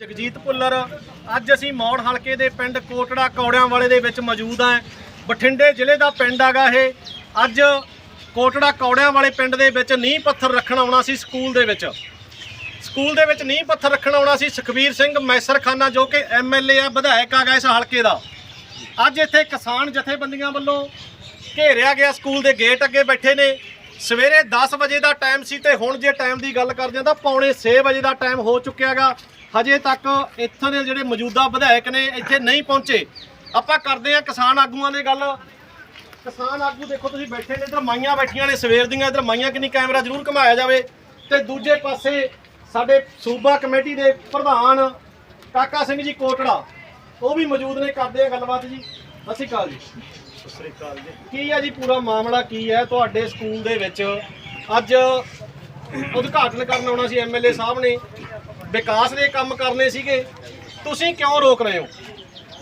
ਜਗਜੀਤ ਭੁੱਲਰ, ਅੱਜ ਅਸੀਂ ਮੌੜ ਹਲਕੇ ਦੇ ਪਿੰਡ ਕੋਟੜਾ ਕੌੜਿਆਂ ਵਾਲੇ ਦੇ ਵਿੱਚ ਮੌਜੂਦ ਹਾਂ। ਬਠਿੰਡੇ ਜ਼ਿਲ੍ਹੇ ਦਾ ਪਿੰਡ ਹੈਗਾ ਇਹ। ਅੱਜ ਕੋਟੜਾ ਕੌੜਿਆਂ ਵਾਲੇ ਪਿੰਡ ਦੇ ਵਿੱਚ ਨੀਂਹ ਪੱਥਰ ਰੱਖਣ ਆਉਣਾ ਸੀ ਸਕੂਲ ਦੇ ਵਿੱਚ। ਸਕੂਲ ਦੇ ਵਿੱਚ ਨੀਂਹ ਪੱਥਰ ਰੱਖਣ ਆਉਣਾ ਸੀ ਸੁਖਬੀਰ ਸਿੰਘ ਮੈਸਰਖਾਨਾ, ਜੋ ਕਿ ਐਮਐਲਏ ਆ, ਵਿਧਾਇਕ ਆਗਾ ਇਸ ਹਲਕੇ ਦਾ। ਅੱਜ ਇੱਥੇ ਕਿਸਾਨ ਜਥੇਬੰਦੀਆਂ ਵੱਲੋਂ ਘੇਰਿਆ ਗਿਆ ਸਕੂਲ ਦੇ ਗੇਟ ਅੱਗੇ ਬੈਠੇ ਨੇ। ਸਵੇਰੇ 10 ਵਜੇ ਦਾ ਟਾਈਮ ਸੀ ਤੇ ਹੁਣ ਜੇ ਟਾਈਮ ਦੀ ਗੱਲ ਕਰਦੇ ਹਾਂ ਤਾਂ ਪੌਣੇ 6 ਵਜੇ ਦਾ ਟਾਈਮ ਹੋ ਚੁੱਕਿਆਗਾ ਹਜੇ ਤੱਕ ਇੱਥੋਂ ਦੇ ਜਿਹੜੇ ਮੌਜੂਦਾ ਵਿਧਾਇਕ ਨੇ ਇੱਥੇ ਨਹੀਂ ਪਹੁੰਚੇ। ਆਪਾਂ ਕਰਦੇ ਹਾਂ ਕਿਸਾਨ ਆਗੂਆਂ ਦੇ ਗੱਲ। ਕਿਸਾਨ ਆਗੂ ਦੇਖੋ ਤੁਸੀਂ ਬੈਠੇ ਨੇ ਇੱਧਰ ਮਾਈਆਂ ਬੈਠੀਆਂ ਨੇ ਸਵੇਰ ਦੀਆਂ ਇੱਧਰ ਮਾਈਆਂ ਕਿੰਨੀ ਕੈਮਰਾ ਜ਼ਰੂਰ ਘਮਾਇਆ ਜਾਵੇ। ਤੇ ਦੂਜੇ ਪਾਸੇ ਸਾਡੇ ਸੂਬਾ ਕਮੇਟੀ ਦੇ ਪ੍ਰਧਾਨ ਕਾਕਾ ਸਿੰਘ ਜੀ ਕੋਟੜਾ ਉਹ ਵੀ ਮੌਜੂਦ ਨੇ ਕਰਦੇ ਆ ਗੱਲਬਾਤ ਜੀ। ਸਤਿ ਸ਼੍ਰੀ ਅਕਾਲ ਜੀ। ਸਤਿ ਸ੍ਰੀ ਅਕਾਲ ਜੀ। ਕੀ ਹੈ ਜੀ ਪੂਰਾ ਮਾਮਲਾ ਕੀ ਹੈ? ਤੁਹਾਡੇ ਸਕੂਲ ਦੇ ਵਿੱਚ ਅੱਜ ਉਦਘਾਟਨ ਕਰਨ ਆਉਣਾ ਸੀ ਐਮਐਲਏ ਸਾਹਿਬ ਨੇ। ਵਿਕਾਸ ਦੇ ਕੰਮ ਕਰਨੇ ਸੀਗੇ ਤੁਸੀਂ ਕਿਉਂ ਰੋਕ ਰਹੇ ਹੋ?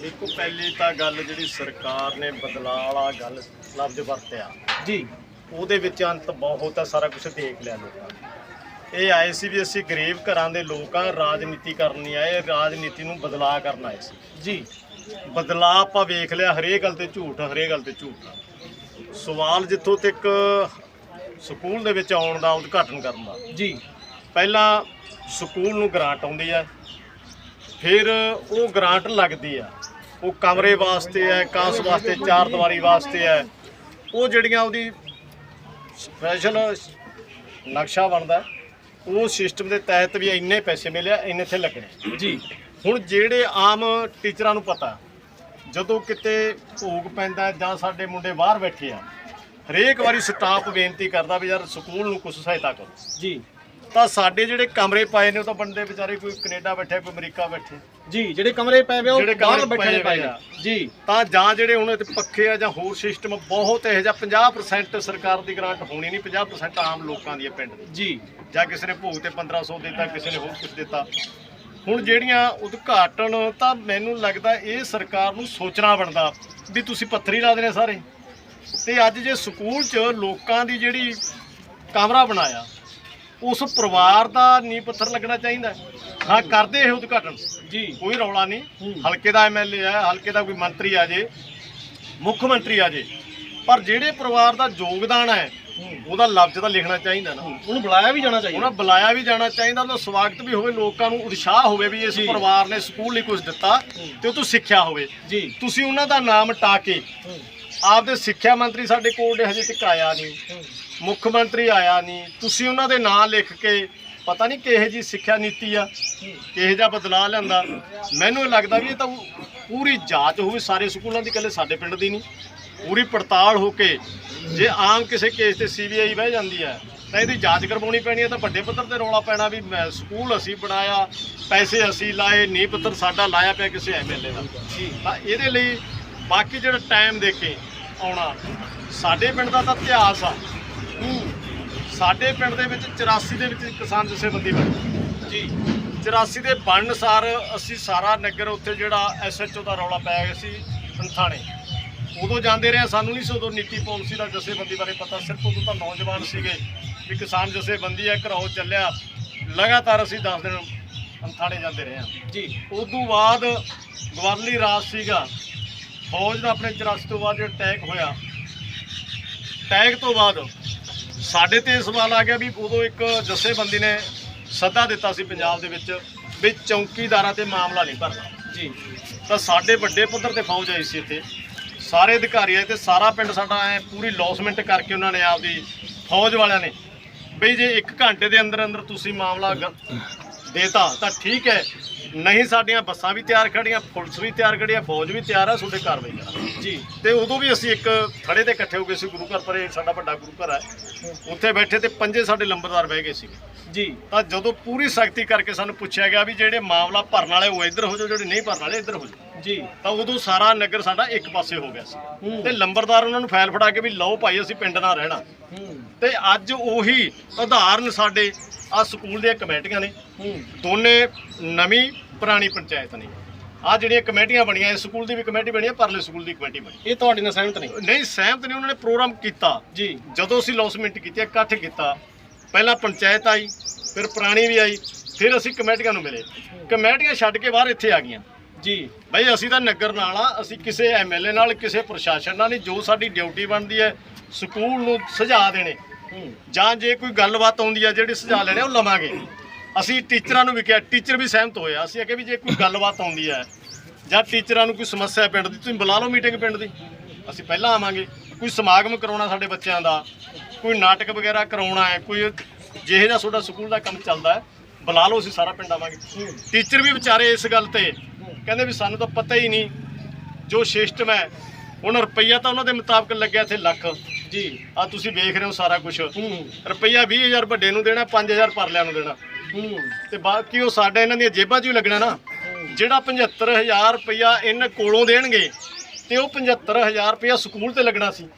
ਦੇਖੋ ਪਹਿਲੀ ਤਾਂ ਗੱਲ ਜਿਹੜੀ ਸਰਕਾਰ ਨੇ ਬਦਲਾਅ ਵਾਲਾ ਗੱਲ ਲਫ਼ਜ਼ ਵਰਤਿਆ। ਜੀ। ਉਹਦੇ ਵਿੱਚ ਅੰਤ ਬਹੁਤ ਆ ਸਾਰਾ ਕੁਝ ਦੇਖ ਲਿਆ ਲੋਕਾਂ ਨੇ। ਇਹ ਆਏ ਸੀ ਵੀ ਅਸੀਂ ਗਰੀਬ ਘਰਾਂ ਦੇ ਲੋਕਾਂ ਰਾਜਨੀਤੀ ਕਰਨ ਨਹੀਂ ਆਏ ਰਾਜਨੀਤੀ ਨੂੰ ਬਦਲਾਅ ਕਰਨ ਆਏ ਸੀ। ਜੀ। ਬਦਲਾਅ ਆਪਾਂ ਵੇਖ ਲਿਆ ਹਰੇਕ ਗੱਲ ਤੇ ਝੂਠ ਹਰੇਕ ਗੱਲ ਤੇ ਝੂਠ ਸਵਾਲ ਜਿੱਥੋਂ ਤੱਕ ਸਕੂਲ ਦੇ ਵਿੱਚ ਆਉਣ ਦਾ ਉਦਘਾਟਨ ਕਰਨ ਦਾ। ਜੀ। ਪਹਿਲਾਂ ਸਕੂਲ ਨੂੰ ਗ੍ਰਾਂਟ ਆਉਂਦੀ ਹੈ ਫਿਰ ਉਹ ਗ੍ਰਾਂਟ ਲੱਗਦੀ ਆ। ਉਹ ਕਮਰੇ ਵਾਸਤੇ ਹੈ ਕਾਂਸ ਵਾਸਤੇ ਚਾਰ ਦੀਵਾਰੀ ਵਾਸਤੇ ਹੈ ਉਹ ਜਿਹੜੀਆਂ ਉਹਦੀ ਸਪੈਸ਼ਲ ਨਕਸ਼ਾ ਬਣਦਾ ਉਹ ਸਿਸਟਮ ਦੇ ਤਹਿਤ ਵੀ ਇੰਨੇ ਪੈਸੇ ਮਿਲਿਆ ਇੰਨੇ ਇੱਥੇ ਲੱਗਣੇ। ਜੀ। ਹੁਣ ਜਿਹੜੇ ਆਮ ਟੀਚਰਾਂ ਨੂੰ ਪਤਾ ਜਦੋਂ ਕਿਤੇ ਭੋਗ ਪੈਂਦਾ ਜਾਂ ਸਾਡੇ ਮੁੰਡੇ ਬਾਹਰ ਬੈਠੇ ਆ ਹਰੇਕ ਵਾਰੀ ਸਟਾਫ ਬੇਨਤੀ ਕਰਦਾ ਵੀ ਯਾਰ ਸਕੂਲ ਨੂੰ ਕੁਝ ਸਹਾਇਤਾ ਕਰੋ। ਜੀ। ਤਾਂ ਸਾਡੇ ਜਿਹੜੇ ਕਮਰੇ ਪਾਏ ਨੇ ਉਹ ਤਾਂ ਬੰਦੇ ਵਿਚਾਰੇ ਕੋਈ ਕੈਨੇਡਾ ਬੈਠੇ ਕੋਈ ਅਮਰੀਕਾ ਬੈਠੇ। ਜੀ ਜਿਹੜੇ ਕਮਰੇ ਪਏ ਵੇ ਉਹ ਬਾਹਰ ਬੈਠੇ ਨੇ ਪਏ ਪਏ ਆ। ਜੀ। ਤਾਂ ਜਾਂ ਜਿਹੜੇ ਹੁਣ ਇੱਥੇ ਪੱਖੇ ਆ ਜਾਂ ਹੋਰ ਸਿਸਟਮ ਬਹੁਤ ਇਹੋ ਜਿਹਾ 50% ਸਰਕਾਰ ਦੀ ਗ੍ਰਾਂਟ ਹੋਣੀ ਨਹੀਂ 50% ਆਮ ਲੋਕਾਂ ਦੀ ਹੈ ਪਿੰਡ ਦੀ। ਜੀ। ਜਾਂ ਕਿਸੇ ਨੇ ਭੋਗ ਤੇ 1500 ਦਿੱਤਾ ਕਿਸੇ ਨੇ ਹੋਰ ਕੁਝ ਦਿੱਤਾ। ਹੁਣ ਜਿਹੜੀਆਂ ਉਦਘਾਟਨ ਤਾਂ ਮੈਨੂੰ ਲੱਗਦਾ ਇਹ ਸਰਕਾਰ ਨੂੰ ਸੋਚਣਾ ਬਣਦਾ ਵੀ ਤੁਸੀਂ ਪੱਥਰੀ ਲਾ ਦੇਣੇ ਸਾਰੇ। ਤੇ ਅੱਜ ਜੇ ਸਕੂਲ 'ਚ ਲੋਕਾਂ ਦੀ ਜਿਹੜੀ ਕਮਰਾ ਬਣਾਇਆ ਉਸ ਪਰਿਵਾਰ ਦਾ ਨੀ ਪੱਥਰ ਲੱਗਣਾ ਚਾਹੀਦਾ ਹੈ। ਕਰਦੇ ਇਹ ਉਦਘਾਟਨ। ਜੀ। ਕੋਈ ਰੌਲਾ ਨਹੀਂ। ਹਲਕੇ ਦਾ ਐਮਐਲਏ ਹੈ ਹਲਕੇ ਦਾ ਕੋਈ ਮੰਤਰੀ ਆ ਜੇ ਮੁੱਖ ਮੰਤਰੀ ਆ ਜੇ ਪਰ ਜਿਹੜੇ ਪਰਿਵਾਰ ਦਾ ਯੋਗਦਾਨ ਹੈ ਉਹਦਾ ਲਫ਼ਜ਼ ਤਾਂ ਲਿਖਣਾ ਚਾਹੀਦਾ ਨਾ। ਉਹਨੂੰ ਬੁਲਾਇਆ ਵੀ ਜਾਣਾ ਚਾਹੀਦਾ। ਉਹਨਾਂ ਬੁਲਾਇਆ ਵੀ ਜਾਣਾ ਚਾਹੀਦਾ ਉਹਦਾ ਸਵਾਗਤ ਵੀ ਹੋਵੇ ਲੋਕਾਂ ਨੂੰ ਉਤਸ਼ਾਹ ਹੋਵੇ ਵੀ ਇਸ। ਪਰਿਵਾਰ ਨੇ ਸਕੂਲ ਲਈ ਕੁਝ ਦਿੱਤਾ ਤੇ ਉਹ ਤੋਂ ਸਿੱਖਿਆ ਹੋਵੇ। ਜੀ। ਤੁਸੀਂ ਉਹਨਾਂ ਦਾ ਨਾਮ ਟਾ ਕੇ ਆਪਦੇ ਸਿੱਖਿਆ ਮੰਤਰੀ ਸਾਡੇ ਕੋਲ ਹਜੇ ਤੱਕ ਆਇਆ ਨਹੀਂ। ਮੁੱਖ ਮੰਤਰੀ ਆਇਆ ਨਹੀਂ। ਤੁਸੀਂ ਉਹਨਾਂ ਦੇ ਨਾਂ ਲਿਖ ਕੇ, ਪਤਾ ਨਹੀਂ ਕਿਹੋ ਜੀ ਸਿੱਖਿਆ ਨੀਤੀ ਆ ਹੂੰ। ਕਿਹੋ ਜਿਹਾ ਬਦਲਾਅ ਲੈਂਦਾ ਮੈਨੂੰ ਇਹ ਲੱਗਦਾ ਵੀ ਇਹ ਤਾਂ ਪੂਰੀ ਜਾਂਚ ਹੋਵੇ, ਸਾਰੇ ਸਕੂਲਾਂ ਦੀ, ਇਕੱਲੇ ਸਾਡੇ ਪਿੰਡ ਦੀ ਨਹੀਂ। ਪੂਰੀ ਪੜਤਾਲ ਹੋ ਕੇ, ਜੇ ਆਮ ਕਿਸੇ ਕੇਸ ਤੇ ਸੀਬੀਆਈ ਬਹਿ ਜਾਂਦੀ ਹੈ ਤਾਂ ਇਹਦੀ ਜਾਂਚ ਕਰਵਾਉਣੀ ਪੈਣੀ ਹੈ ਤਾਂ ਵੱਡੇ ਪੱਧਰ ਤੇ ਰੌਲਾ ਪੈਣਾ ਵੀ ਮੈਂ ਸਕੂਲ ਅਸੀਂ ਬਣਾਇਆ, ਪੈਸੇ ਅਸੀਂ ਲਾਏ ਨੀ ਪੱਤਰ ਸਾਡਾ ਲਾਇਆ ਪਿਆ ਕਿਸੇ ਐਮਐਲਏ ਦਾ। ਜੀ ਤਾਂ ਇਹਦੇ ਲਈ ਬਾਕੀ ਜਿਹੜਾ ਟਾਈਮ ਦੇ ਕੇ ਆਉਣਾ। ਸਾਡੇ ਪਿੰਡ ਦਾ ਤਾਂ ਇਤਿਹਾਸ ਆ। ਸਾਡੇ ਪਿੰਡ ਦੇ ਵਿੱਚ 84 ਦੇ ਵਿੱਚ ਕਿਸਾਨ ਜਥੇਬੰਦੀ ਬਣੀ। ਜੀ। 84 ਦੇ ਬਣਨ ਸਾਰ ਅਸੀਂ ਸਾਰਾ ਨਗਰ ਉੱਥੇ ਜਿਹੜਾ ਐਸਐਚਓ ਦਾ ਰੌਲਾ ਪੈ ਗਿਆ ਸੀ ਥਾਣੇ ਉਦੋਂ ਜਾਂਦੇ ਰਹੇ ਸਾਨੂੰ ਨਹੀਂ ਸੀ ਉਦੋਂ ਨੀਤੀ ਪਾਲਿਸੀ ਦਾ ਜਥੇਬੰਦੀ ਬਾਰੇ ਪਤਾ। ਸਿਰਫ ਉਦੋਂ ਤਾਂ ਨੌਜਵਾਨ ਸੀਗੇ ਵੀ ਕਿਸਾਨ ਜਥੇਬੰਦੀ ਹੈ ਘਰੋਂ ਚੱਲਿਆ। ਲਗਾਤਾਰ ਅਸੀਂ 10 ਦਿਨ ਥਾਣੇ ਜਾਂਦੇ ਰਹੇ ਹਾਂ। ਜੀ। ਉਦੋਂ ਬਾਅਦ ਗਵਰਨਲੀ ਰਾਜ ਸੀਗਾ। ਫੌਜ ਦਾ ਆਪਣੇ 84 ਤੋਂ ਬਾਅਦ ਜਿਹੜਾ ਅਟੈਕ ਹੋਇਆ ਅਟੈਕ ਤੋਂ ਬਾਅਦ ਸਾਡੇ ਤੇ ਸਵਾਲ ਆ ਗਿਆ ਵੀ ਉਦੋਂ ਇੱਕ ਜਥੇਬੰਦੀ ਨੇ ਸੱਦਾ ਦਿੱਤਾ ਸੀ ਪੰਜਾਬ ਦੇ ਵਿੱਚ ਵੀ ਚੌਕੀਦਾਰਾਂ ਤੇ ਮਾਮਲਾ ਨਹੀਂ ਭਰਨਾ। ਜੀ। ਤਾਂ ਸਾਡੇ ਵੱਡੇ ਪੱਧਰ ਤੇ ਫੌਜ ਆਈ ਸੀ ਇੱਥੇ। ਸਾਰੇ ਅਧਿਕਾਰੀ ਆਏ ਤੇ ਸਾਰਾ ਪਿੰਡ ਸਾਡਾ ਐ ਪੂਰੀ ਲੌਸਮੈਂਟ ਕਰਕੇ ਉਹਨਾਂ ਨੇ ਆਪਦੀ ਫੌਜ ਵਾਲਿਆਂ ਨੇ ਬਈ ਜੇ 1 ਘੰਟੇ ਦੇ ਅੰਦਰ ਅੰਦਰ ਤੁਸੀਂ ਮਾਮਲਾ ਦੇਤਾ ਤਾਂ ਠੀਕ ਹੈ। ਨਹੀਂ ਸਾਡੀਆਂ ਬੱਸਾਂ ਵੀ ਤਿਆਰ ਖੜੀਆਂ ਪੁਲਿਸ ਵੀ ਤਿਆਰ ਖੜੀ ਹੈ ਫੌਜ ਵੀ ਤਿਆਰ ਹੈ ਤੁਹਾਡੇ ਕਾਰਵਾਈ ਕਰਾਂਗੇ ਜੀ। ਤੇ ਉਦੋਂ ਵੀ ਅਸੀਂ ਇੱਕ ਖੜੇ ਤੇ ਇਕੱਠੇ ਹੋ ਗਏ ਸੀ ਗੁਰੂ ਘਰ ਪਰੇ ਸਾਡਾ ਵੱਡਾ ਗੁਰੂ ਘਰ ਹੈ ਉੱਥੇ ਬੈਠੇ ਤੇ ਪੰਜੇ ਸਾਡੇ ਲੰਬਰਦਾਰ ਬਹਿ ਗਏ ਸੀ। ਜੀ। ਤਾਂ ਜਦੋਂ ਪੂਰੀ ਸਖਤੀ ਕਰਕੇ ਸਾਨੂੰ ਪੁੱਛਿਆ ਗਿਆ ਵੀ ਜਿਹੜੇ ਮਾਮਲਾ ਭਰਨ ਵਾਲੇ ਉਹ ਇੱਧਰ ਹੋ ਜਾਓ ਜਿਹੜੇ ਨਹੀਂ ਭਰਨ ਵਾਲੇ ਇੱਧਰ ਹੋ ਜਾਓ। ਜੀ। ਤਾਂ ਉਦੋਂ ਸਾਰਾ ਨਗਰ ਸਾਡਾ ਇੱਕ ਪਾਸੇ ਹੋ ਗਿਆ ਸੀ। ਤੇ ਲੰਬਰਦਾਰ ਉਹਨਾਂ ਨੂੰ ਫਾਈਲ ਫੜਾ ਕੇ ਵੀ ਲਓ ਭਾਈ ਅਸੀਂ ਪਿੰਡ ਨਾਲ ਰਹਿਣਾ। ਤੇ ਅੱਜ ਉਹੀ ਉਦਾਹਰਨ ਸਾਡੇ ਆ ਸਕੂਲ ਦੀਆਂ ਕਮੇਟੀਆਂ ਨੇ। ਦੋਨੇ ਨਵੀਂ ਪੁਰਾਣੀ ਪੰਚਾਇਤ ਨੇ ਆ ਜਿਹੜੀਆਂ ਕਮੇਟੀਆਂ ਬਣੀਆਂ ਇਸ ਸਕੂਲ ਦੀ ਵੀ ਕਮੇਟੀ ਬਣੀ ਹੈ ਪਰਲੇ ਸਕੂਲ ਦੀ ਕਮੇਟੀ ਬਣੀ। ਇਹ ਤੁਹਾਡੇ ਨਾਲ ਸਹਿਮਤ ਨਹੀਂ? ਨਹੀਂ ਸਹਿਮਤ ਨਹੀਂ ਉਹਨਾਂ ਨੇ ਪ੍ਰੋਗਰਾਮ ਕੀਤਾ। ਜੀ। ਜਦੋਂ ਅਸੀਂ ਲੌਸਮੈਂਟ ਕੀਤੀ ਇਕੱਠ ਕੀਤਾ ਪਹਿਲਾਂ ਪੰਚਾਇਤ ਆਈ ਫਿਰ ਪੁਰਾਣੀ ਵੀ ਆਈ ਫਿਰ ਅਸੀਂ ਕਮੇਟੀਆਂ ਨੂੰ ਮਿਲੇ। ਕਮੇਟੀਆਂ ਛੱਡ ਕੇ ਬਾਹਰ ਇੱਥੇ ਆ ਗਈਆਂ। ਜੀ। ਬਈ ਅਸੀਂ ਤਾਂ ਨਗਰ ਨਾਲ ਆ ਅਸੀਂ ਕਿਸੇ ਐਮਐਲਏ ਨਾਲ ਕਿਸੇ ਪ੍ਰਸ਼ਾਸਨ ਨਾਲ ਨਹੀਂ ਜੋ ਸਾਡੀ ਡਿਊਟੀ ਬਣਦੀ ਹੈ ਸਕੂਲ ਨੂੰ ਸੁਝਾਅ ਦੇਣੇ। ਜਾਂ ਜੇ ਕੋਈ ਗੱਲਬਾਤ ਆਉਂਦੀ ਹੈ ਜਿਹੜੀ ਸੁਝਾਅ ਲੈਣੇ ਉਹ ਲਵਾਂਗੇ। ਅਸੀਂ ਟੀਚਰਾਂ ਨੂੰ ਵੀ ਕਿਹਾ ਟੀਚਰ ਵੀ ਸਹਿਮਤ ਹੋਏ ਅਸੀਂ ਅਗੇ ਵੀ ਜੇ ਕੋਈ ਗੱਲਬਾਤ ਆਉਂਦੀ ਹੈ ਜਾਂ ਟੀਚਰਾਂ ਨੂੰ ਕੋਈ ਸਮੱਸਿਆ ਪਿੰਡ ਦੀ ਤੁਸੀਂ ਬੁਲਾ ਲਓ ਮੀਟਿੰਗ ਪਿੰਡ ਦੀ। ਅਸੀਂ ਪਹਿਲਾਂ ਆਵਾਂਗੇ। ਕੋਈ ਸਮਾਗਮ ਕਰਾਉਣਾ ਸਾਡੇ ਬੱਚਿਆਂ ਦਾ ਕੋਈ ਨਾਟਕ ਵਗੈਰਾ ਕਰਾਉਣਾ ਹੈ ਕੋਈ ਜਿਹੇ ਜਿਹਾ ਤੁਹਾਡਾ ਸਕੂਲ ਦਾ ਕੰਮ ਚੱਲਦਾ ਹੈ ਬੁਲਾ ਲਓ ਅਸੀਂ ਸਾਰਾ ਪਿੰਡ ਆਵਾਂਗੇ। ਟੀਚਰ ਵੀ ਵਿਚਾਰੇ ਇਸ ਗੱਲ ਤੇ ਕਹਿੰਦੇ ਵੀ ਸਾਨੂੰ ਤਾਂ ਪਤਾ ਹੀ ਨਹੀਂ ਜੋ ਸਿਸਟਮ ਹੈ। ਹੁਣ ਰੁਪਈਆ ਤਾਂ ਉਹਨਾਂ ਦੇ ਮੁਤਾਬਕ ਲੱਗਿਆ ਇੱਥੇ ਲੱਖ। ਜੀ। ਆ ਤੁਸੀਂ ਵੇਖ ਰਹੇ ਹੋ ਸਾਰਾ ਕੁਝ ਰੁਪਈਆ 20000 ਵੱਡੇ ਨੂੰ ਦੇਣਾ 5000 ਪਰਲਿਆਂ ਨੂੰ ਦੇਣਾ। ਤੇ ਬਾਕੀ ਉਹ ਸਾਡੇ ਇਹਨਾਂ ਦੀਆਂ ਜੇਬਾਂ 'ਚ ਹੀ ਲੱਗਣਾ ਨਾ। ਜਿਹੜਾ 75000 ਰੁਪਈਆ ਇਹਨਾਂ ਕੋਲੋਂ ਦੇਣਗੇ ਤੇ ਉਹ 75000 ਰੁਪਈਆ ਸਕੂਲ ਤੇ ਲੱਗਣਾ ਸੀ।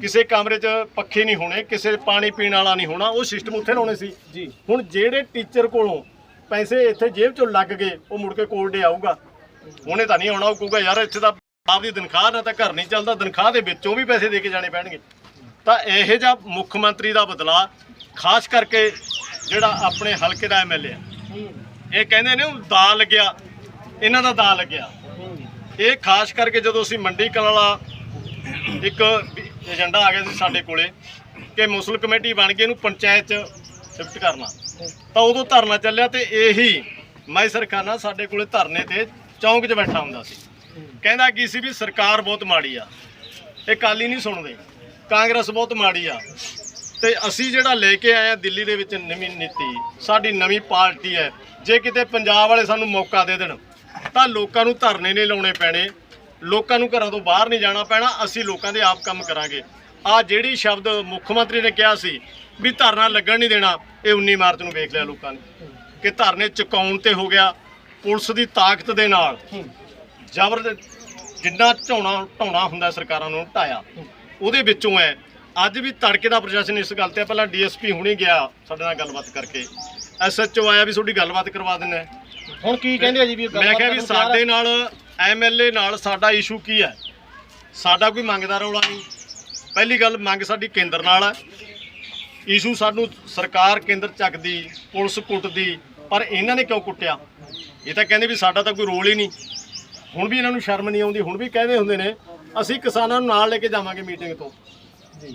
ਕਿਸੇ ਕਮਰੇ 'ਚ ਪੱਖੇ ਨਹੀਂ ਹੋਣੇ ਕਿਸੇ ਪਾਣੀ ਪੀਣ ਵਾਲਾ ਨਹੀਂ ਹੋਣਾ ਉਹ ਸਿਸਟਮ ਉੱਥੇ ਲਾਉਣੇ ਸੀ। ਜੀ। ਹੁਣ ਜਿਹੜੇ ਟੀਚਰ ਕੋਲੋਂ ਪੈਸੇ ਇੱਥੇ ਜੇਬ 'ਚੋਂ ਲੱਗ ਗਏ ਉਹ ਮੁੜ ਕੇ ਕੋਲ ਡੇ ਆਊਗਾ। ਉਹਨੇ ਤਾਂ ਨਹੀਂ ਆਉਣਾ ਉਹ ਕਹੂਗਾ ਯਾਰ ਇੱਥੇ ਤਾਂ ਆਪਦੀ ਤਨਖਾਹ ਨਾਲ ਤਾਂ ਘਰ ਨਹੀਂ ਚੱਲਦਾ ਤਨਖਾਹ ਦੇ ਵਿੱਚੋਂ ਵੀ ਪੈਸੇ ਦੇ ਕੇ ਜਾਣੇ ਪੈਣਗੇ। ਤਾਂ ਇਹੋ ਜਿਹਾ ਮੁੱਖ ਮੰਤਰੀ ਦਾ ਬਦਲਾ ਖਾਸ ਕਰਕੇ ਜਿਹੜਾ ਆਪਣੇ ਹਲਕੇ ਦਾ ਐਮਐਲਏ ਆ। ਇਹ ਕਹਿੰਦੇ ਨੇ ਉਹ ਦਾ ਲੱਗਿਆ। ਇਹਨਾਂ ਦਾ ਦਾ ਲੱਗਿਆ। ਇਹ ਖਾਸ ਕਰਕੇ ਜਦੋਂ ਅਸੀਂ ਮੰਡੀ ਕਲਾਂ ਵਾਲਾ ਇੱਕ ਏਜੰਡਾ ਆ ਗਿਆ ਸੀ ਸਾਡੇ ਕੋਲੇ ਕਿ ਮੁਸਲ ਕਮੇਟੀ ਬਣ ਕੇ ਇਹਨੂੰ ਪੰਚਾਇਤ ਚ ਸ਼ਿਫਟ ਕਰਨਾ। ਤਾਂ ਉਦੋਂ ਧਰਨਾ ਚੱਲਿਆ ਤੇ ਇਹੀ ਮੈਂ ਸਰਕਾਨਾ ਸਾਡੇ ਕੋਲੇ ਧਰਨੇ ਤੇ ਚੌਂਕ 'ਚ ਬੈਠਾ ਹੁੰਦਾ ਸੀ। ਕਹਿੰਦਾ ਕੀ ਸੀ ਵੀ ਸਰਕਾਰ ਬਹੁਤ ਮਾੜੀ ਆ। ਇਹ ਕਾਲੀ ਨਹੀਂ ਸੁਣਦੇ। ਕਾਂਗਰਸ ਬਹੁਤ ਮਾੜੀ ਆ। ਤੇ ਅਸੀਂ ਜਿਹੜਾ ਲੈ ਕੇ ਆਏ ਆ ਦਿੱਲੀ ਦੇ ਵਿੱਚ ਨਵੀਂ ਨੀਤੀ, ਸਾਡੀ ਨਵੀਂ ਪਾਰਟੀ ਹੈ। ਜੇ ਕਿਤੇ ਪੰਜਾਬ ਵਾਲੇ ਸਾਨੂੰ ਮੌਕਾ ਦੇ ਦੇਣ, ਤਾਂ ਲੋਕਾਂ ਨੂੰ ਧਰਨੇ ਨਹੀਂ ਲਾਉਣੇ ਪੈਣੇ। ਲੋਕਾਂ ਨੂੰ ਘਰਾਂ ਤੋਂ ਬਾਹਰ ਨਹੀਂ ਜਾਣਾ ਪੈਣਾ, ਅਸੀਂ ਲੋਕਾਂ ਦੇ ਆਪ ਕੰਮ ਕਰਾਂਗੇ। ਆ ਜਿਹੜੀ ਸ਼ਬਦ ਮੁੱਖ ਮੰਤਰੀ ਨੇ ਕਿਹਾ ਸੀ ਵੀ ਧਰਨਾ ਲੱਗਣ ਨਹੀਂ ਦੇਣਾ, ਇਹ 19 ਮਾਰਚ ਨੂੰ ਵੇਖ ਲਿਆ ਲੋਕਾਂ ਨੇ। ਕਿ ਧਰਨੇ ਚੁਕਾਉਣ ਤੇ ਹੋ ਗਿਆ ਪੁਲਿਸ ਦੀ ਤਾਕਤ ਦੇ ਨਾਲ। ਹੂੰ ਜ਼ਬਰ ਜਿੰਨਾ ਝਾਉਣਾ ਢਾਉਣਾ ਹੁੰਦਾ ਸਰਕਾਰਾਂ ਨੂੰ ਢਾਇਆ, ਉਹਦੇ ਵਿੱਚੋਂ ਹੈ ਅੱਜ ਵੀ ਤੜਕੇ ਦਾ ਪ੍ਰਸ਼ਾਸਨ ਇਸ ਗੱਲ ਤੇ ਪਹਿਲਾਂ ਡੀਐਸਪੀ ਹੁਣੀ ਗਿਆ ਸਾਡੇ ਨਾਲ ਗੱਲਬਾਤ ਕਰਕੇ। ਐਸਐਚਓ ਆਇਆ ਵੀ ਤੁਹਾਡੀ ਗੱਲਬਾਤ ਕਰਵਾ ਹੈ। ਹੁਣ ਕੀ ਕਹਿੰਦੇ ਆ ਜੀ ਵੀ ਮੈਂ ਕਿਹਾ ਵੀ? ਸਾਡੇ ਨਾਲ ਐਮਐਲਏ ਨਾਲ ਸਾਡਾ ਇਸ਼ੂ ਕੀ ਹੈ ਸਾਡਾ ਕੋਈ ਮੰਗਦਾ ਰੌਲਾ ਨਹੀਂ। ਪਹਿਲੀ ਗੱਲ ਮੰਗ ਸਾਡੀ ਕੇਂਦਰ ਨਾਲ ਹੈ ਇਸ਼ੂ ਸਾਨੂੰ ਸਰਕਾਰ ਕੇਂਦਰ ਚੱਕਦੀ ਪੁਲਿਸ ਕੁੱਟਦੀ ਪਰ ਇਹਨਾਂ ਨੇ ਕਿਉਂ ਕੁੱਟਿਆ? ਇਹ ਤਾਂ ਕਹਿੰਦੇ ਵੀ ਸਾਡਾ ਤਾਂ ਕੋਈ ਰੋਲ ਹੀ ਨਹੀਂ। ਹੁਣ ਵੀ ਇਹਨਾਂ ਨੂੰ ਸ਼ਰਮ ਨਹੀਂ ਆਉਂਦੀ ਹੁਣ ਵੀ ਕਹਿੰਦੇ ਹੁੰਦੇ ਨੇ ਅਸੀਂ ਕਿਸਾਨਾਂ ਨੂੰ ਨਾਲ ਲੈ ਕੇ ਜਾਵਾਂਗੇ ਮੀਟਿੰਗ ਤੋਂ।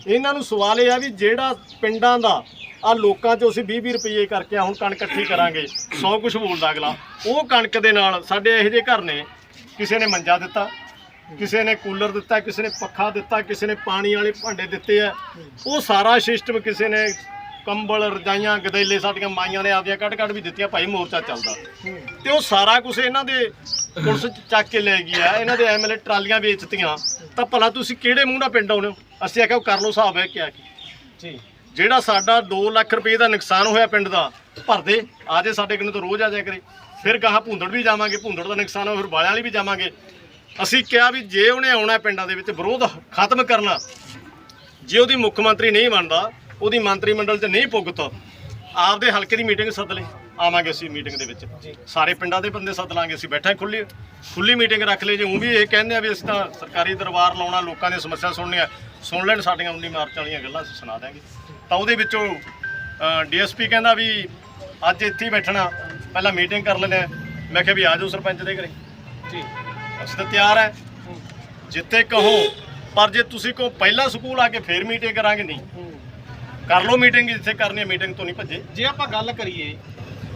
ਇਹਨਾਂ ਨੂੰ ਸਵਾਲ ਇਹ ਆ ਵੀ ਜਿਹੜਾ ਪਿੰਡਾਂ ਦਾ, ਆ ਲੋਕਾਂ 'ਚੋਂ ਅਸੀਂ 20-20 ਰੁਪਏ ਕਰਕੇ ਹੁਣ ਕਣਕ ਇਕੱਠੀ ਕਰਾਂਗੇ 100 ਕੁਛ ਬੋਲਦਾ ਅਗਲਾ। ਉਹ ਕਣਕ ਦੇ ਨਾਲ ਸਾਡੇ ਇਹੋ ਜਿਹੇ ਘਰ ਨੇ, ਕਿਸੇ ਨੇ ਮੰਜਾ ਦਿੱਤਾ, ਕਿਸੇ ਨੇ ਕੂਲਰ ਦਿੱਤਾ, ਕਿਸੇ ਨੇ ਪੱਖਾ ਦਿੱਤਾ, ਕਿਸੇ ਨੇ ਪਾਣੀ ਵਾਲੇ ਭਾਂਡੇ ਦਿੱਤੇ ਆ। ਉਹ ਸਾਰਾ ਸਿਸਟਮ ਕਿਸੇ ਨੇ ਕੰਬਲ ਰਜਾਈਆਂ ਗਦੈਲੇ ਸਾਡੀਆਂ ਮਾਈਆਂ ਨੇ ਆਪਦੀਆਂ ਕੱਢ ਕੱਢ ਵੀ ਦਿੱਤੀਆਂ ਭਾਈ ਮੋਰਚਾ ਚੱਲਦਾ। ਤੇ ਉਹ ਸਾਰਾ ਕੁਝ ਇਹਨਾਂ ਦੇ ਪੁਲਿਸ ਚ ਚੱਕ ਕੇ ਲੈ ਗਈ ਆ ਇਹਨਾਂ ਦੇ ਐਮਐਲਏ ਟਰਾਲੀਆਂ ਵੇਚਤੀਆਂ ਤਾਂ ਭਲਾ ਤੁਸੀਂ ਕਿਹੜੇ ਮੂੰਹ ਨਾਲ ਪਿੰਡ ਆਉਨੇ ਹੋ? ਅਸੀਂ ਆਖਿਆ ਉਹ ਕਰ ਲਓ ਹਿਸਾਬ ਹੈ ਕਿਆ ਕੀ। ਜੀ ਜਿਹੜਾ ਸਾਡਾ 2 ਲੱਖ ਰੁਪਏ ਦਾ ਨੁਕਸਾਨ ਹੋਇਆ ਪਿੰਡ ਦਾ ਭਰਦੇ ਆਜੇ ਸਾਡੇ ਕੋਲ ਤਾਂ ਰੋਜ਼ ਆ ਜਾਇਆ ਕਰੇ। ਫਿਰ ਗਾਹਾਂ ਭੁੰਦੜ ਵੀ ਜਾਵਾਂਗੇ ਭੁੰਦੜ ਦਾ ਨੁਕਸਾਨ ਹੋਇਆ ਫਿਰ ਬਾਲਿਆਂ ਵਾਲੀ ਵੀ ਜਾਵਾਂਗੇ। ਅਸੀਂ ਕਿਹਾ ਵੀ ਜੇ ਉਹਨੇ ਆਉਣਾ ਪਿੰਡਾਂ ਦੇ ਵਿੱਚ ਵਿਰੋਧ ਖਤਮ ਕਰਨਾ ਜੇ ਉਹਦੀ ਮੁੱਖ ਮੰਤਰੀ ਨਹੀਂ ਬਣਦਾ ਉਹਦੀ ਮੰਤਰੀ ਮੰਡਲ 'ਚ ਨਹੀਂ ਪੁੱਗਤ ਆਪਦੇ ਹਲਕੇ ਦੀ ਮੀਟਿੰਗ ਸੱਦ ਲੈ ਆਵਾਂਗੇ ਅਸੀਂ ਮੀਟਿੰਗ ਦੇ ਵਿੱਚ। ਸਾਰੇ ਪਿੰਡਾਂ ਦੇ ਬੰਦੇ ਸੱਦ ਲਾਂਗੇ ਅਸੀਂ ਬੈਠਾਂ ਖੁੱਲੀ ਖੁੱਲੀ ਮੀਟਿੰਗ ਰੱਖ ਲਈ। ਜੇ ਉਹ ਵੀ ਇਹ ਕਹਿੰਦੇ ਆ ਵੀ ਅਸੀਂ ਤਾਂ ਸਰਕਾਰੀ ਦਰਬਾਰ ਲਾਉਣਾ ਲੋਕਾਂ ਦੀਆਂ ਸਮੱਸਿਆ ਸੁਣਨੀਆਂ ਸੁਣ ਲੈਣ ਸਾਡੀਆਂ 19 ਮਾਰਚ ਵਾਲੀਆਂ ਗੱਲਾਂ ਅਸੀਂ ਸੁਣਾ ਦਾਂਗੇ ਤਾਂ ਉਹਦੇ ਵਿੱਚੋਂ ਡੀਐਸਪੀ ਕਹਿੰਦਾ ਵੀ ਅੱਜ ਇੱਥੇ ਹੀ ਬੈਠਣਾ ਪਹਿਲਾਂ ਮੀਟਿੰਗ ਕਰ ਆ। ਮੈਂ ਕਿਹਾ ਵੀ ਆ ਜਾਓ ਸਰਪੰਚ ਦੇ ਘਰੇ। ਜੀ। ਅਸੀਂ ਤਾਂ ਤਿਆਰ ਹੈ ਜਿੱਥੇ ਕਹੋ ਪਰ ਜੇ ਤੁਸੀਂ ਕਹੋ ਪਹਿਲਾਂ ਸਕੂਲ ਆ ਕੇ ਫੇਰ ਮੀਟਿੰਗ ਕਰਾਂਗੇ ਨਹੀਂ। ਕਰ ਲਓ ਮੀਟਿੰਗ ਜਿੱਥੇ ਕਰਨੀ ਹੈ ਮੀਟਿੰਗ ਤੋਂ ਨਹੀਂ ਭੱਜੇ। ਜੇ ਆਪਾਂ ਗੱਲ ਕਰੀਏ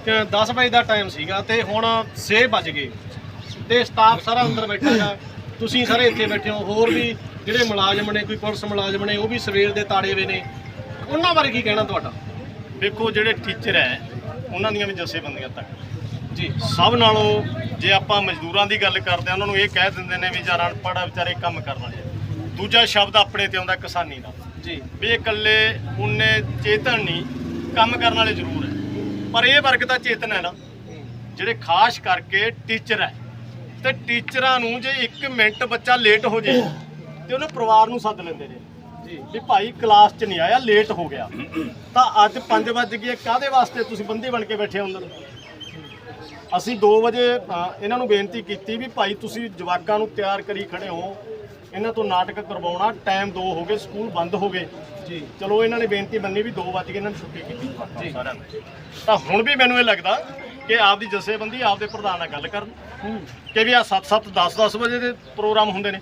ਕਿ 10 ਵਜੇ ਦਾ ਟਾਈਮ ਸੀਗਾ ਤੇ ਹੁਣ 6 ਵੱਜ ਗਏ ਤੇ ਸਟਾਫ ਸਾਰਾ ਅੰਦਰ ਬੈਠਾ ਹੈ ਤੁਸੀਂ ਸਾਰੇ ਇੱਥੇ ਬੈਠੇ ਹੋ ਹੋਰ ਵੀ ਜਿਹੜੇ ਮੁਲਾਜ਼ਮ ਨੇ ਕੋਈ ਪੁਲਿਸ ਮੁਲਾਜ਼ਮ ਨੇ ਉਹ ਵੀ ਸਵੇਰ ਦੇ ਤਾੜੇ ਵੇ ਨੇ। ਉਹਨਾਂ ਬਾਰੇ ਕੀ ਕਹਿਣਾ ਤੁਹਾਡਾ? ਦੇਖੋ ਜਿਹੜੇ ਟੀਚਰ ਹੈ ਉਹਨਾਂ ਦੀਆਂ ਵੀ ਜਥੇਬੰਦੀਆਂ ਤੱਕ। ਜੀ। ਸਭ ਨਾਲੋਂ ਜੇ ਆਪਾਂ ਮਜ਼ਦੂਰਾਂ ਦੀ ਗੱਲ ਕਰਦੇ ਆ ਉਹਨਾਂ ਨੂੰ ਇਹ ਕਹਿ ਦਿੰਦੇ ਨੇ ਵੀ ਯਾਰ ਅਨਪੜ੍ਹ ਵਿਚਾਰੇ ਕੰਮ ਕਰਨ ਵਾਲੇ ਆ। ਦੂਜਾ ਸ਼ਬਦ ਆਪਣੇ ਤੇ ਆਉਂਦਾ ਕਿਸਾਨੀ ਦਾ। ਵੀ ਇਕੱਲੇ ਉਹਨੇ ਚੇਤਨ ਨਹੀਂ ਕੰਮ ਕਰਨ ਵਾਲੇ ਜ਼ਰੂਰ ਹੈ। ਪਰ ਇਹ ਵਰਗ ਤਾਂ ਚੇਤਨ ਹੈ ਨਾ ਜਿਹੜੇ ਖਾਸ ਕਰਕੇ ਟੀਚਰ ਹੈ। ਤੇ ਟੀਚਰਾਂ ਨੂੰ ਜੇ 1 ਮਿੰਟ ਬੱਚਾ ਲੇਟ ਹੋ ਜੇ ਤੇ ਉਹਨੂੰ ਪਰਿਵਾਰ ਨੂੰ ਸੱਦ ਲੈਂਦੇ ਨੇ। ਜੀ। ਵੀ ਭਾਈ ਕਲਾਸ 'ਚ ਨਹੀਂ ਆਇਆ ਲੇਟ ਹੋ ਗਿਆ। ਤਾਂ ਅੱਜ 5 ਵਜ ਗਏ ਕਾਦੇ ਵਾਸਤੇ ਤੁਸੀਂ ਬੰਦੀ ਬਣ ਕੇ ਬੈਠੇ ਹੋ ਅੰਦਰ? ਅਸੀਂ 2 ਵਜੇ ਇਹਨਾਂ ਨੂੰ ਬੇਨਤੀ ਕੀਤੀ ਵੀ ਭਾਈ ਤੁਸੀਂ ਜਵਾਕਾਂ ਨੂੰ ਤਿਆਰ ਕਰੀ ਖੜੇ ਹੋ। ਇਹਨਾਂ ਤੋਂ ਨਾਟਕ ਕਰਵਾਉਣਾ ਟਾਈਮ 2 ਹੋ ਗਏ ਸਕੂਲ ਬੰਦ ਹੋ ਗਏ। ਜੀ। ਚਲੋ ਇਹਨਾਂ ਨੇ ਬੇਨਤੀ ਮੰਨੀ ਵੀ 2 ਵਜ ਇਹਨਾਂ ਨੇ ਛੁੱਟੀ ਕੀਤੀ। ਸਾਰਿਆਂ ਨੇ। ਤਾਂ ਹੁਣ ਵੀ ਮੈਨੂੰ ਇਹ ਲੱਗਦਾ ਕਿ ਆਪਦੀ ਜਥੇਬੰਦੀ ਆਪਦੇ ਪ੍ਰਧਾਨ ਨਾਲ ਗੱਲ ਕਰਨ। ਕਿ ਵੀ ਆ 7-7 10-10 ਵਜੇ ਦੇ ਪ੍ਰੋਗਰਾਮ ਹੁੰਦੇ ਨੇ।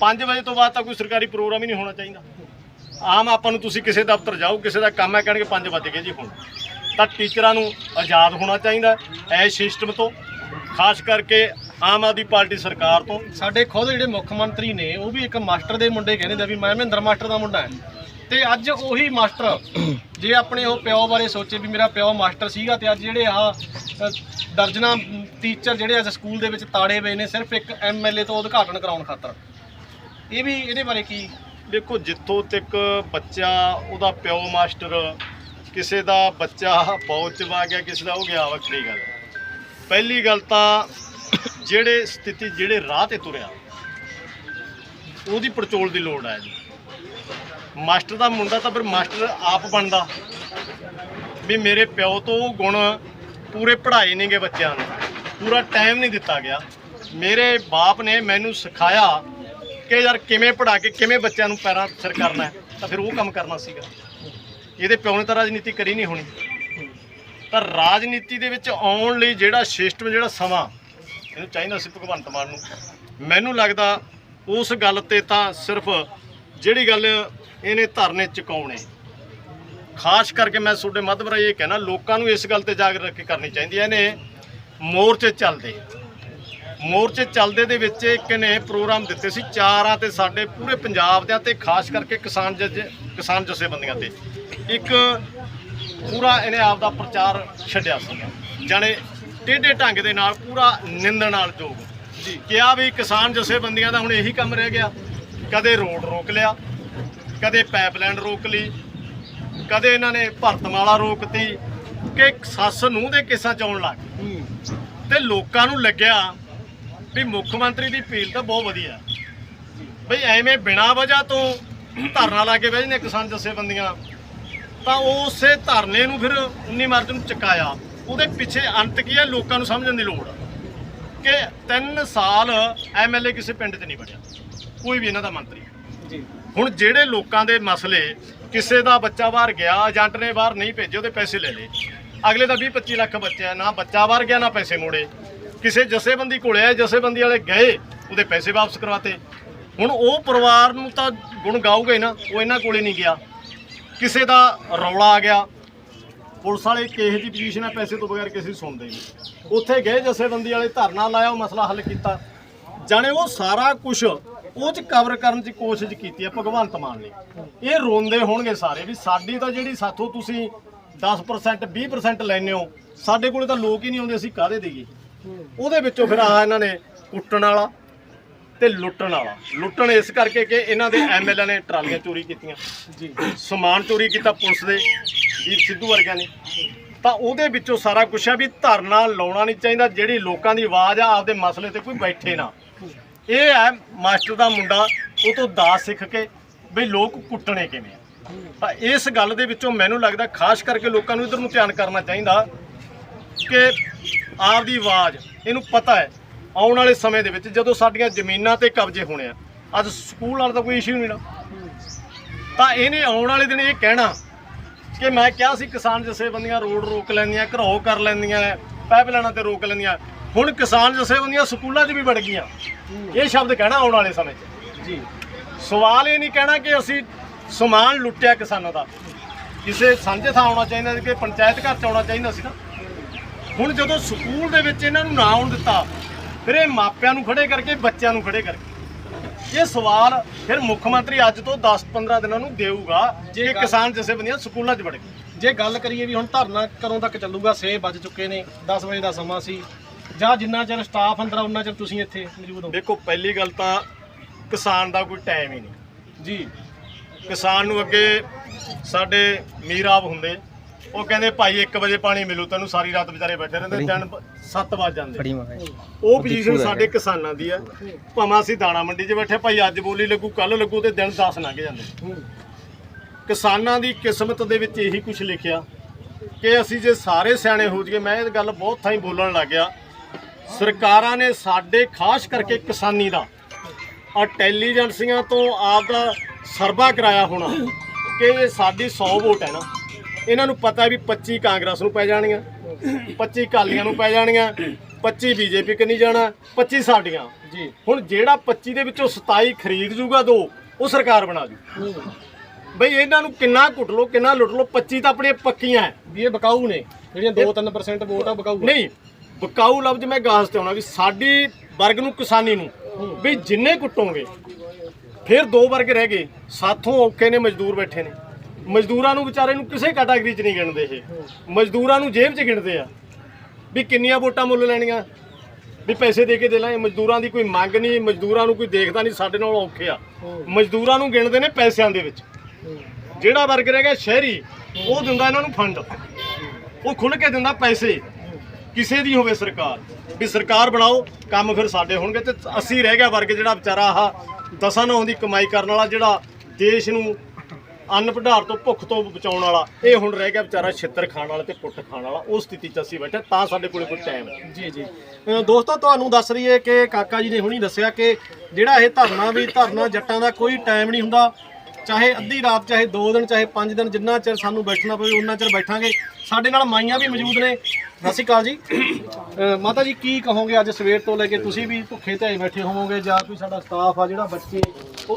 5 ਵਜੇ ਤੋਂ ਬਾਅਦ ਤਾਂ ਕੋਈ ਸਰਕਾਰੀ ਪ੍ਰੋਗਰਾਮ ਹੀ ਨਹੀਂ ਹੋਣਾ ਚਾਹੀਦਾ। ਆਮ ਆਪਾਂ ਨੂੰ ਤੁਸੀਂ ਕਿਸੇ ਦਫ਼ਤਰ ਜਾਓ ਕਿਸੇ ਦਾ ਕੰਮ ਹੈ ਕਹਿਣਗੇ 5 ਵਜੇ ਗਏ ਜੀ ਹੁਣ। ਤਾਂ ਟੀਚਰਾਂ ਨੂੰ ਆਜ਼ਾਦ ਹੋਣਾ ਚਾਹੀਦਾ ਐ ਸਿਸਟਮ ਤੋਂ। ਖਾਸ ਕਰਕੇ ਆਮ ਆਦਮੀ ਪਾਰਟੀ ਸਰਕਾਰ ਤੋਂ। ਸਾਡੇ ਖੁਦ ਜਿਹੜੇ ਮੁੱਖ ਮੰਤਰੀ ਨੇ ਉਹ ਵੀ ਇੱਕ ਮਾਸਟਰ ਦੇ ਮੁੰਡੇ ਕਹਿੰਦੇ ਨੇ ਵੀ ਮੈਂ ਮਹਿੰਦਰ ਮਾਸਟਰ ਦਾ ਮੁੰਡਾ ਹਾਂ। ਤੇ ਅੱਜ ਉਹੀ ਮਾਸਟਰ ਜੇ ਆਪਣੇ ਉਹ ਪਿਓ ਬਾਰੇ ਸੋਚੇ ਵੀ ਮੇਰਾ ਪਿਓ ਮਾਸਟਰ ਸੀਗਾ ਤੇ ਅੱਜ ਜਿਹੜੇ ਆ ਦਰਜਨਾ ਟੀਚਰ ਜਿਹੜੇ ਅੱਜ ਸਕੂਲ ਦੇ ਵਿੱਚ ਤਾੜੇ ਪਏ ਨੇ ਸਿਰਫ ਇੱਕ ਐਮਐਲਏ ਤੋਂ ਉਦਘਾਟਨ ਕਰਾਉਣ ਖਾਤਰ। ਇਹ ਵੀ ਇਹਦੇ ਬਾਰੇ ਕੀ? ਦੇਖੋ ਜਿੱਥੋਂ ਤੱਕ ਬੱਚਾ ਉਹਦਾ ਪਿਓ ਮਾਸਟਰ ਕਿਸੇ ਦਾ ਬੱਚਾ ਫੌਜ ਚ ਵਾ ਗਿਆ ਕਿਸੇ ਦਾ ਹੋ ਗਿਆ ਵੱਖਰੀ ਗੱਲ ਪਹਿਲੀ ਗੱਲ ਤਾਂ ਜਿਹੜੇ ਸਥਿਤੀ ਜਿਹੜੇ ਰਾਹ ਤੇ ਤੁਰਿਆ, ਉਹਦੀ ਪੜਚੋਲ ਦੀ ਲੋੜ ਹੈ ਜੀ ਮਾਸਟਰ ਦਾ ਮੁੰਡਾ ਤਾਂ ਫਿਰ ਮਾਸਟਰ ਆਪ ਬਣਦਾ। ਵੀ ਮੇਰੇ ਪਿਓ ਤੋਂ ਉਹ ਗੁਣ ਪੂਰੇ ਪੜ੍ਹਾਏ ਨਹੀਂਗੇ ਬੱਚਿਆਂ ਨੂੰ। ਪੂਰਾ ਟਾਈਮ ਨਹੀਂ ਦਿੱਤਾ ਗਿਆ। ਮੇਰੇ ਬਾਪ ਨੇ ਮੈਨੂੰ ਸਿਖਾਇਆ ਕਿ ਯਾਰ ਕਿਵੇਂ ਪੜ੍ਹਾ ਕੇ ਕਿਵੇਂ ਬੱਚਿਆਂ ਨੂੰ ਪੈਰਾਂ ਸਿਰ ਕਰਨਾ ਤਾਂ ਫਿਰ ਉਹ ਕੰਮ ਕਰਨਾ ਸੀਗਾ। ਇਹਦੇ ਪਿਓ ਨੇ ਤਾਂ ਰਾਜਨੀਤੀ ਕਰੀ ਨਹੀਂ ਹੋਣੀ। ਤਾਂ ਰਾਜਨੀਤੀ ਦੇ ਵਿੱਚ ਆਉਣ ਲਈ ਜਿਹੜਾ ਸਿਸਟਮ ਜਿਹੜਾ ਸਮਾਂ ਇਹਨੂੰ ਚਾਹੀਦਾ ਸੀ ਭਗਵੰਤ ਮਾਨ ਨੂੰ। ਮੈਨੂੰ ਲੱਗਦਾ ਉਸ ਗੱਲ ਤੇ ਤਾਂ ਸਿਰਫ ਜਿਹੜੀ ਗੱਲ ਇਹਨੇ ਧਰਨੇ ਚੁਕਾਉਣੇ। ਖਾਸ ਕਰਕੇ ਮੈਂ ਤੁਹਾਡੇ ਮਾਧਵ ਰਾਹੀਂ ਇਹ ਕਹਿਣਾ, ਲੋਕਾਂ ਨੂੰ ਇਸ ਗੱਲ ਤੇ ਜਾਗਰੂਕ ਕੇ ਕਰਨੀ ਚਾਹੀਦੀ ਹੈ, ਇਹਨੇ ਮੋਰਚੇ ਚੱਲਦੇ। ਮੋਰਚੇ ਚੱਲਦੇ ਦੇ ਵਿੱਚ ਇੱਕ ਨੇ ਪ੍ਰੋਗਰਾਮ ਦਿੱਤੇ ਸੀ ਚਾਰਾਂ ਤੇ ਸਾਡੇ ਪੂਰੇ ਪੰਜਾਬ ਦੇ ਤੇ ਖਾਸ ਕਰਕੇ ਕਿਸਾਨ ਜੱਜ ਕਿਸਾਨ ਜਥੇਬੰਦੀਆਂ ਤੇ। ਇੱਕ ਪੂਰਾ ਇਹਨੇ ਆਪ ਦਾ ਪ੍ਰਚਾਰ ਛੱਡਿਆ ਸੀ ਜਾਣੇ ਟੇਢੇ ਢੰਗ ਦੇ ਨਾਲ ਪੂਰਾ ਨਿੰਦਣ ਨਾਲ ਜੋਗ। ਜੀ। ਕਿਹਾ ਵੀ ਕਿਸਾਨ ਜਥੇਬੰਦੀਆਂ ਦਾ ਹੁਣ ਇਹੀ ਕੰਮ ਰਹਿ ਗਿਆ। ਕਦੇ ਰੋਡ ਰੋਕ ਲਿਆ ਕਦੇ ਪਾਈਪਲਾਈਨ ਰੋਕ ਲਈ ਕਦੇ ਇਹਨਾਂ ਨੇ ਭਰਤਮਾਲਾ ਰੋਕਤੀ ਕਿ ਸੱਸ ਨੂੰ ਦੇ ਕਿੱਸਾ ਚਾਉਣ ਲੱਗ ਤੇ ਲੋਕਾਂ ਨੂੰ ਲੱਗਿਆ ਵੀ ਮੁੱਖ ਮੰਤਰੀ ਦੀ ਅਪੀਲ ਤਾਂ ਬਹੁਤ ਵਧੀਆ ਬਈ ਐਵੇਂ ਬਿਨਾਂ ਵਜ੍ਹਾ ਤੋਂ ਧਰਨਾ ਲਾ ਕੇ ਬਹਿ ਨੇ ਕਿਸਾਨ ਜਥੇਬੰਦੀਆਂ। ਤਾਂ ਉਸੇ ਧਰਨੇ ਨੂੰ ਫਿਰ 19 ਮਾਰਚ ਨੂੰ ਚੁਕਾਇਆ। ਉਹਦੇ ਪਿੱਛੇ ਅੰਤ ਕੀ ਹੈ? ਲੋਕਾਂ ਨੂੰ ਸਮਝਣ ਦੀ ਲੋੜ ਆ। ਕਿ 3 ਸਾਲ ਐਮਐਲਏ ਕਿਸੇ ਪਿੰਡ 'ਚ ਨਹੀਂ ਬਣਿਆ। ਕੋਈ ਵੀ ਇਹਨਾਂ ਦਾ ਮੰਤਰੀ। ਜੀ। ਹੁਣ ਜਿਹੜੇ ਲੋਕਾਂ ਦੇ ਮਸਲੇ ਕਿਸੇ ਦਾ ਬੱਚਾ ਬਾਹਰ ਗਿਆ ਏਜੰਟ ਨੇ ਬਾਹਰ ਨਹੀਂ ਭੇਜੇ ਉਹਦੇ ਪੈਸੇ ਲੈ ਲਏ। ਅਗਲੇ ਦਾ 20 25 ਲੱਖ ਬੱਚਾ ਨਾ ਬੱਚਾ ਬਾਹਰ ਗਿਆ ਨਾ ਪੈਸੇ ਮੋੜੇ। ਕਿਸੇ ਜਥੇਬੰਦੀ ਕੋਲੇ ਆਏ ਜਥੇਬੰਦੀ ਵਾਲੇ ਗਏ ਉਹਦੇ ਪੈਸੇ ਵਾਪਸ ਕਰਵਾਤੇ। ਹੁਣ ਉਹ ਪਰਿਵਾਰ ਨੂੰ ਤਾਂ ਗੁਣ ਗਾਊਗਾ ਹੀ ਨਾ ਉਹ ਇਹਨਾਂ ਕੋਲੇ ਨਹੀਂ ਗਿਆ। ਕਿਸੇ ਦਾ ਰੌਲਾ ਆ ਗਿਆ। ਪੁਲਿਸ ਵਾਲੇ ਕਿਸੇ ਦੀ ਪੋਜੀਸ਼ਨ ਹੈ ਪੈਸੇ ਤੋਂ ਬਗੈਰ ਕਿਸੇ ਦੀ ਸੁਣਦੇ ਨਹੀਂ। ਉੱਥੇ ਗਏ ਜਥੇਬੰਦੀ ਵਾਲੇ ਧਰਨਾ ਲਾਇਆ ਉਹ ਮਸਲਾ ਹੱਲ ਕੀਤਾ। ਜਾਣੇ ਉਹ ਸਾਰਾ ਕੁਝ ਉਹ ਚ ਕਵਰ ਕਰਨ ਦੀ ਕੋਸ਼ਿਸ਼ ਕੀਤੀ ਹੈ ਭਗਵੰਤ ਮਾਨ ਨੇ। ਇਹ ਰੋਂਦੇ ਹੋਣਗੇ ਸਾਰੇ ਵੀ ਸਾਡੀ ਤਾਂ ਜਿਹੜੀ ਸਾਥੋਂ ਤੁਸੀਂ 10% 20% ਲੈਨੇ ਹੋ ਸਾਡੇ ਕੋਲੇ ਤਾਂ ਲੋਕ ਹੀ ਨਹੀਂ ਆਉਂਦੇ ਅਸੀਂ ਕਾਹਦੇ ਦੇਈਏ? ਉਹਦੇ ਵਿੱਚੋਂ ਫਿਰ ਆ ਇਹਨਾਂ ਨੇ ਕੁੱਟਣ ਵਾਲਾ ਤੇ ਲੁੱਟਣ ਵਾਲਾ। ਲੁੱਟਣ ਇਸ ਕਰਕੇ ਕਿ ਇਹਨਾਂ ਦੇ ਐਮਐਲਏ ਨੇ ਟਰਾਲੀਆਂ ਚੋਰੀ ਕੀਤੀਆਂ। ਜੀ। ਸਮਾਨ ਚੋਰੀ ਕੀਤਾ ਪੁਲਿਸ ਦੇ। ਵੀਰ ਸਿੱਧੂ ਵਰਗਿਆਂ ਨੇ। ਤਾਂ ਉਹਦੇ ਵਿੱਚੋਂ ਸਾਰਾ ਕੁਛ ਹੈ ਵੀ ਧਰਨਾ ਲਾਉਣਾ ਨਹੀਂ ਚਾਹੀਦਾ, ਜਿਹੜੀ ਲੋਕਾਂ ਦੀ ਆਵਾਜ਼ ਆ, ਆਪਦੇ ਮਸਲੇ ਤੇ ਕੋਈ ਬੈਠੇ ਨਾ। ਇਹ ਹੈ ਮਾਸਟਰ ਦਾ ਮੁੰਡਾ, ਉਹ ਤੋਂ ਦਾਸ ਸਿੱਖ ਕੇ ਵੀ ਲੋਕ ਕੁੱਟਣੇ ਕਿਵੇਂ ਆ। ਤਾਂ ਇਸ ਗੱਲ ਦੇ ਵਿੱਚੋਂ ਮੈਨੂੰ ਲੱਗਦਾ, ਖਾਸ ਕਰਕੇ ਲੋਕਾਂ ਨੂੰ ਇਧਰ ਨੂੰ ਧਿਆਨ ਕਰਨਾ ਚਾਹੀਦਾ ਕਿ ਆਪਦੀ ਆਵਾਜ਼, ਇਹਨੂੰ ਪਤਾ ਹੈ, ਆਉਣ ਵਾਲੇ ਸਮੇਂ ਦੇ ਵਿੱਚ ਜਦੋਂ ਸਾਡੀਆਂ ਜ਼ਮੀਨਾਂ ਤੇ ਕਬਜ਼ੇ ਹੋਣੇ ਆ, ਅੱਜ ਸਕੂਲ ਵਾਲਾ ਤਾਂ ਕੋਈ ਇਸ਼ੂ ਨਹੀਂ ਨਾ। ਤਾਂ ਇਹਨੇ ਆਉਣ ਵਾਲੇ ਦਿਨ ਇਹ ਕਹਿਣਾ ਕਿ ਮੈਂ ਕਿਹਾ ਸੀ ਕਿਸਾਨ ਜਥੇਬੰਦੀਆਂ ਰੋਡ ਰੋਕ ਲੈਂਦੀਆਂ ਘਰੋ ਕਰ ਲੈਂਦੀਆਂ ਨੇ ਪਾਈਪਲਾਈਨਾਂ ਤੇ ਰੋਕ ਲੈਂਦੀਆਂ। ਹੁਣ ਕਿਸਾਨ ਜਥੇਬੰਦੀਆਂ ਸਕੂਲਾਂ 'ਚ ਵੀ ਵੜ ਗਈਆਂ। ਇਹ ਸ਼ਬਦ ਕਹਿਣਾ ਆਉਣ ਵਾਲੇ ਸਮੇਂ 'ਚ। ਜੀ। ਸਵਾਲ ਇਹ ਨਹੀਂ ਕਹਿਣਾ ਕਿ ਅਸੀਂ ਸਮਾਨ ਲੁੱਟਿਆ ਕਿਸਾਨਾਂ ਦਾ। ਕਿਸੇ ਸਾਂਝੇ ਥਾਂ ਆਉਣਾ ਚਾਹੀਦਾ ਸੀ ਕਿ ਪੰਚਾਇਤ ਘਰ 'ਚ ਆਉਣਾ ਚਾਹੀਦਾ ਸੀ ਨਾ। ਹੁਣ ਜਦੋਂ ਸਕੂਲ ਦੇ ਵਿੱਚ ਇਹਨਾਂ ਨੂੰ ਨਾ ਆਉਣ ਦਿੱਤਾ ਫਿਰ ਇਹ ਮਾਪਿਆਂ ਨੂੰ ਖੜੇ ਕਰਕੇ ਬੱਚਿਆਂ ਨੂੰ ਖੜੇ ਕਰਕੇ। ਇਹ ਸਵਾਲ ਫਿਰ ਮੁੱਖ ਮੰਤਰੀ ਅੱਜ ਤੋਂ 10-15 ਦਿਨਾਂ ਨੂੰ ਦੇਊਗਾ ਜੇ ਕਿਸਾਨ ਜਥੇਬੰਦੀਆਂ ਸਕੂਲਾਂ 'ਚ ਵੜ ਗਏ। ਜੇ ਗੱਲ ਕਰੀਏ ਵੀ ਹੁਣ ਧਰਨਾ ਕਦੋਂ ਤੱਕ ਚੱਲੂਗਾ 6 ਵੱਜ ਚੁੱਕੇ ਨੇ 10 ਵਜੇ ਦਾ ਸਮਾਂ ਸੀ। ਜਾਂ ਜਿੰਨਾ ਚਿਰ ਸਟਾਫ ਅੰਦਰ ਆ ਉਹਨਾਂ ਚਿਰ ਤੁਸੀਂ ਇੱਥੇ ਮੌਜੂਦ ਹੋ? ਦੇਖੋ ਪਹਿਲੀ ਗੱਲ ਤਾਂ ਕਿਸਾਨ ਦਾ ਕੋਈ ਟਾਈਮ ਹੀ ਨਹੀਂ। ਜੀ। ਕਿਸਾਨ ਨੂੰ ਅੱਗੇ ਸਾਡੇ ਮੀਰਾਬ ਹੁੰਦੇ ਉਹ ਕਹਿੰਦੇ ਭਾਈ 1 ਵਜੇ ਪਾਣੀ ਮਿਲੂ ਤੈਨੂੰ ਸਾਰੀ ਰਾਤ ਵਿਚਾਰੇ ਬੈਠੇ ਰਹਿੰਦੇ ਦਿਨ 7 ਵਜ ਜਾਂਦੇ। ਉਹ ਪੋਜੀਸ਼ਨ ਸਾਡੇ ਕਿਸਾਨਾਂ ਦੀ ਆ। ਭਾਵੇਂ ਅਸੀਂ ਦਾਣਾ ਮੰਡੀ 'ਚ ਬੈਠੇ ਭਾਈ ਅੱਜ ਬੋਲੀ ਲੱਗੂ ਕੱਲ ਲੱਗੂ ਤੇ ਦਿਨ 10 ਲੰਘ ਜਾਂਦੇ। ਕਿਸਾਨਾਂ ਦੀ ਕਿਸਮਤ ਦੇ ਵਿੱਚ ਇਹੀ ਕੁਝ ਲਿਖਿਆ ਕਿ ਅਸੀਂ ਜੇ ਸਾਰੇ ਸਿਆਣੇ ਹੋ ਜਾਈਏ ਮੈਂ ਇਹ ਗੱਲ ਬਹੁਤ ਥਾਈਂ ਬੋਲਣ ਲੱਗ ਗਿਆ। ਸਰਕਾਰਾਂ ਨੇ ਸਾਡੇ ਖਾਸ ਕਰਕੇ ਕਿਸਾਨੀ ਦਾ ਇੰਟੈਲੀਜੈਂਸੀਆਂ ਤੋਂ ਆਪ ਦਾ ਸਰਵਾ ਕਰਾਇਆ ਹੋਣਾ ਕਿ ਇਹ ਸਾਡੀ 100 ਵੋਟ ਹੈ ਨਾ। ਇਹਨਾਂ ਨੂੰ ਪਤਾ ਵੀ 25 ਕਾਂਗਰਸ ਨੂੰ ਪੈ ਜਾਣੀਆਂ 25 ਕਾਲੀਆਂ ਨੂੰ ਪੈ ਜਾਣੀਆਂ 25 ਬੀਜੇਪੀ ਕੰਨੀ ਜਾਣਾ 25 ਸਾਡੀਆਂ। ਜੀ। ਹੁਣ ਜਿਹੜਾ 25 ਦੇ ਵਿੱਚੋਂ 27 ਖਰੀਦ ਜੂਗਾ ਦੋ ਉਹ ਸਰਕਾਰ ਬਣਾ ਜੂ। ਬਈ ਇਹਨਾਂ ਨੂੰ ਕਿੰਨਾ ਕੁੱਟ ਲੋ ਕਿੰਨਾ ਲੁੱਟ ਲੋ 25 ਤਾਂ ਆਪਣੀਆਂ ਪੱਕੀਆਂ ਵੀ ਇਹ ਬਕਾਊ ਨੇ ਜਿਹੜੀਆਂ 2-3% ਵੋਟ ਆ ਬਕਾਊ। ਨਹੀਂ ਬਕਾਊ ਲਫ਼ਜ਼ ਮੈਂ ਗਾਸ ਤੇ ਆਉਣਾ ਵੀ ਸਾਡੀ ਵਰਗ ਨੂੰ ਕਿਸਾਨੀ ਨੂੰ ਵੀ ਜਿੰਨੇ ਕੁੱਟੋਗੇ ਫਿਰ ਦੋ ਵਰਗ ਰਹਿ ਗਏ ਸਾਥੋਂ ਔਖੇ ਨੇ ਮਜ਼ਦੂਰ ਬੈਠੇ ਨੇ। ਮਜ਼ਦੂਰਾਂ ਨੂੰ ਵਿਚਾਰੇ ਨੂੰ ਕਿਸੇ ਕੈਟਾਗਰੀ 'ਚ ਨਹੀਂ ਗਿਣਦੇ ਇਹ। ਮਜ਼ਦੂਰਾਂ ਨੂੰ ਜੇਬ 'ਚ ਗਿਣਦੇ ਆ ਵੀ ਕਿੰਨੀਆਂ ਵੋਟਾਂ ਮੁੱਲ ਲੈਣੀਆਂ, ਵੀ ਪੈਸੇ ਦੇ ਕੇ ਦੇ ਲਾਂਗੇ। ਮਜ਼ਦੂਰਾਂ ਦੀ ਕੋਈ ਮੰਗ ਨਹੀਂ, ਮਜ਼ਦੂਰਾਂ ਨੂੰ ਕੋਈ ਦੇਖਦਾ ਨਹੀਂ, ਸਾਡੇ ਨਾਲ ਔਖੇ ਆ। ਮਜ਼ਦੂਰਾਂ ਨੂੰ ਗਿਣਦੇ ਨੇ ਪੈਸਿਆਂ ਦੇ ਵਿੱਚ। ਜਿਹੜਾ ਵਰਗ ਰਹਿ ਗਿਆ ਸ਼ਹਿਰੀ, ਉਹ ਦਿੰਦਾ ਇਹਨਾਂ ਨੂੰ ਫੰਡ ਉਹ ਖੁੱਲ ਕੇ ਦਿੰਦਾ ਪੈਸੇ। ਕਿਸੇ ਦੀ ਹੋਵੇ ਸਰਕਾਰ। ਵੀ ਸਰਕਾਰ ਬਣਾਓ, ਕੰਮ ਫਿਰ ਸਾਡੇ ਹੋਣਗੇ ਤੇ ਅਸੀਂ ਰਹਿ ਗਿਆ ਵਰਗ ਜਿਹੜਾ ਵਿਚਾਰਾ ਆਹ ਦਸਾਂ ਨੌਂ ਦੀ ਕਮਾਈ ਕਰਨ ਵਾਲਾ ਜਿਹੜਾ ਦੇਸ਼ ਨੂੰ ਅੰਨ ਭੰਡਾਰ ਤੋਂ ਭੁੱਖ ਤੋਂ ਬਚਾਉਣ ਵਾਲਾ ਇਹ ਹੁਣ ਰਹਿ ਗਿਆ ਵਿਚਾਰਾ ਛਿੱਤਰ ਖਾਣ ਵਾਲਾ ਤੇ ਪੁੱਟ ਖਾਣ ਵਾਲਾ ਉਹ ਸਥਿਤੀ 'ਚ ਅਸੀਂ ਬੈਠੇ ਤਾਂ ਸਾਡੇ ਕੋਲੇ ਕੋਈ ਟਾਈਮ ਹੈ ਜੀ ਜੀ। ਦੋਸਤੋ ਤੁਹਾਨੂੰ ਦੱਸ ਰਹੀਏ ਕਿ ਕਾਕਾ ਜੀ ਨੇ ਹੁਣੀ ਦੱਸਿਆ ਕਿ ਜਿਹੜਾ ਇਹ ਧਰਨਾ ਵੀ ਧਰਨਾ ਜੱਟਾਂ ਦਾ ਕੋਈ ਟਾਈਮ ਨਹੀਂ ਹੁੰਦਾ। ਚਾਹੇ ਅੱਧੀ ਰਾਤ ਚਾਹੇ 2 ਦਿਨ ਚਾਹੇ 5 ਦਿਨ ਜਿੰਨਾ ਚਿਰ ਸਾਨੂੰ ਬੈਠਣਾ ਪਵੇ ਉਹਨਾਂ ਚਿਰ ਬੈਠਾਂਗੇ। ਸਾਡੇ ਨਾਲ ਮਾਈਆਂ ਵੀ ਮੌਜੂਦ ਨੇ। ਸਤਿ ਸ਼੍ਰੀ ਅਕਾਲ ਜੀ। ਮਾਤਾ ਜੀ ਕੀ ਕਹੋਗੇ ਅੱਜ ਸਵੇਰ ਤੋਂ ਲੈ ਕੇ ਤੁਸੀਂ ਵੀ ਭੁੱਖੇ ਤੇ ਬੈਠੇ ਹੋਵੋਗੇ ਜਾਂ ਕੋਈ ਸਾਡਾ ਸਟਾਫ ਆ ਜਿਹੜਾ ਬੱਚੇ ਉਹ